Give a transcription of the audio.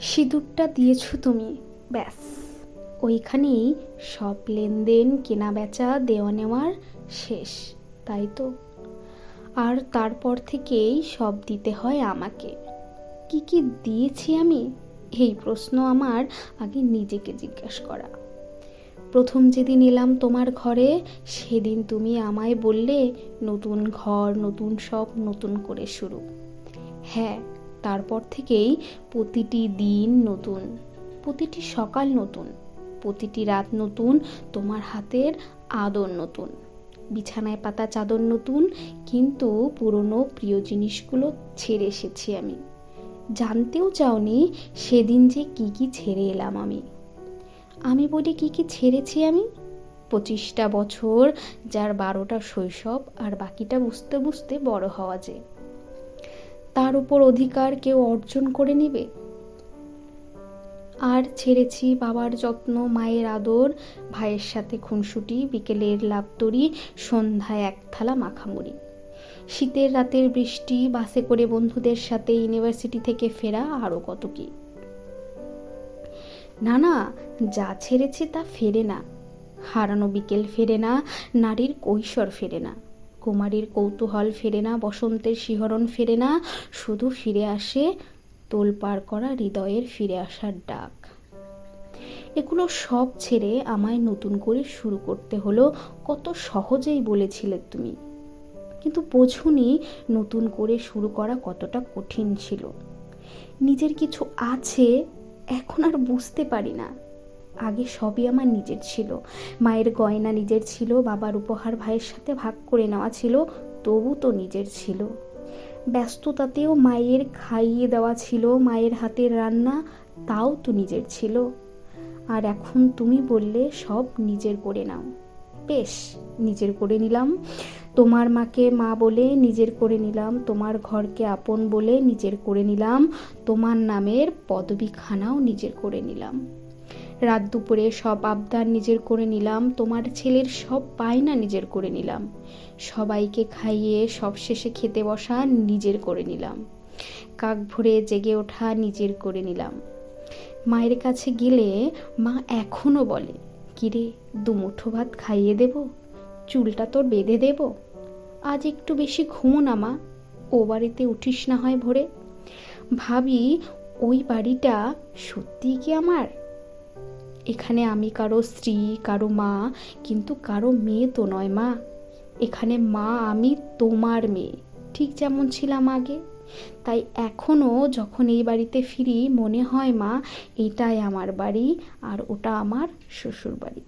সিঁদুরটা দিয়েছ তুমি, ব্যাস। ওইখানেই সব লেনদেন কেনা বেচা দেওয়া নেওয়ার শেষ, তাই তো? আর তারপর থেকেই সব দিতে হয় আমাকে। কি কি দিয়েছি আমি? এই প্রশ্ন আমার আগে নিজেকে জিজ্ঞাসা করা। প্রথম যেদিন এলাম তোমার ঘরে, সেদিন তুমি আমায় বললে, নতুন ঘর, নতুন সব নতুন করে শুরু। হ্যাঁ তারপর থেকেই প্রতিটি দিন নতুন, প্রতিটি সকাল নতুন, প্রতিটি রাত নতুন, তোমার হাতের আদর নতুন। বিছানায় পাতা চাদর নতুন, কিন্তু পুরনো প্রিয় জিনিসগুলো ছেড়ে এসেছি আমি। জানতেও চাওনি সেদিন যে কি কি ছেড়ে এলাম আমি। আমি বলি কি কি ছেড়েছি আমি? পঁচিশটা বছর, যার বারোটা শৈশব আর বাকিটা বুঝতে বুঝতে বড় হওয়া যে। তার উপর অধিকার কেউ অর্জন করে নেবে? আর ছেড়েছি বাবার যত্ন, মায়ের আদর, ভাইয়ের সাথে খুনসুটি, বিকেলের লাভতরি সন্ধ্যায় এক থালা মাখামুড়ি। শীতের রাতের বৃষ্টি, বাসে করে বন্ধুদের সাথে ইউনিভার্সিটি থেকে ফেরা আরও কত কি? না না, যা ছেড়েছে তা ফেরে না। হারানো বিকেল ফেরে না, নারীর কৈশোর ফেরে না। কুমারীর কৌতূহল ফেরে না, বসন্তের শিহরণ ফেরে না, শুধু ফিরে আসে তোল পার করা হৃদয়ের ফিরে আসার ডাক। এগুলো সব ছেড়ে আমায় নতুন করে শুরু করতে হলো, কত সহজেই বলেছিলে তুমি। কিন্তু বোঝুনি নতুন করে শুরু করা কতটা কঠিন ছিল। নিজের কিছু আছে, এখন আর বুঝতে পারি না। আগে সবই আমার নিজের ছিল। মায়ের গয়না নিজের ছিল, বাবার উপহার ভাইয়ের সাথে ভাগ করে নেওয়া ছিল, তবু তো নিজের ছিল। ব্যস্ততাতেও মায়ের খাইয়ে দেওয়া ছিল, মায়ের হাতের রান্না তাও তো নিজের ছিল। আর এখন তুমি বললে সব নিজের করে নাও। বেশ, নিজের করে নিলাম। তোমার মাকে মা বলে নিজের করে নিলাম, তোমার ঘরকে আপন বলে নিজের করে নিলাম, তোমার নামের পদবীখানাও নিজের করে নিলাম। রাত দুপুরে সব আবদার নিজের করে নিলাম, তোমার ছেলের সব পায়না নিজের করে নিলাম। সবাইকে খাইয়ে সব শেষে খেতে বসা নিজের করে নিলাম। কাক ভরে জেগে ওঠা নিজের করে নিলাম। মায়ের কাছে গেলে মা এখনও বলে, কিরে, দুমুঠো ভাত খাইয়ে দেব? চুলটা তোর বেঁধে দেব? আজ একটু বেশি ঘুমো না মা, ও বাড়িতে উঠিস না হয় ভোরে? ভাবি, ওই বাড়িটা সত্যিই কি আমার? এখানে আমি কারও স্ত্রী, কারও মা, কিন্তু কারও মেয়ে তো নয় মা। এখানে মা আমি, তোমার মেয়ে। ঠিক যেমন ছিলাম আগে। তাই এখনও যখন এই বাড়িতে ফিরি, মনে হয় মা, এটাই আমার বাড়ি আর ওটা আমার শ্বশুর বাড়ি